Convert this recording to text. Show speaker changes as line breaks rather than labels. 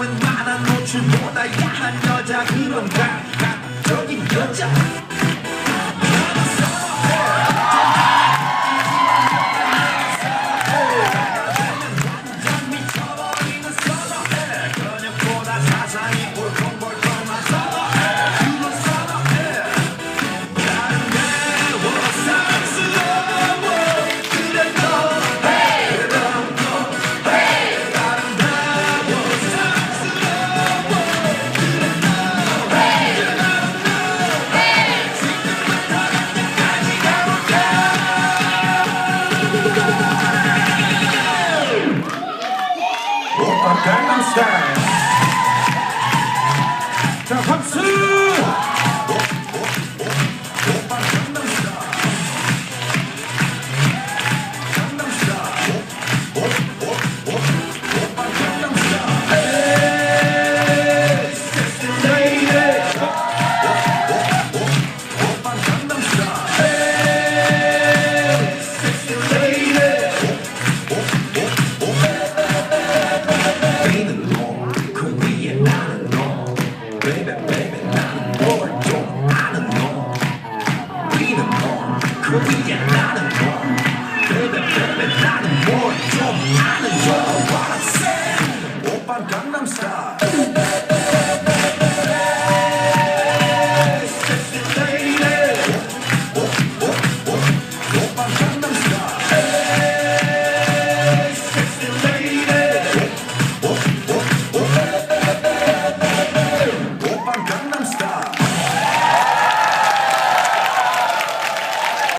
웬만한 노출보다 야한 여자 그런 감각적인 여자. time. more dope out of your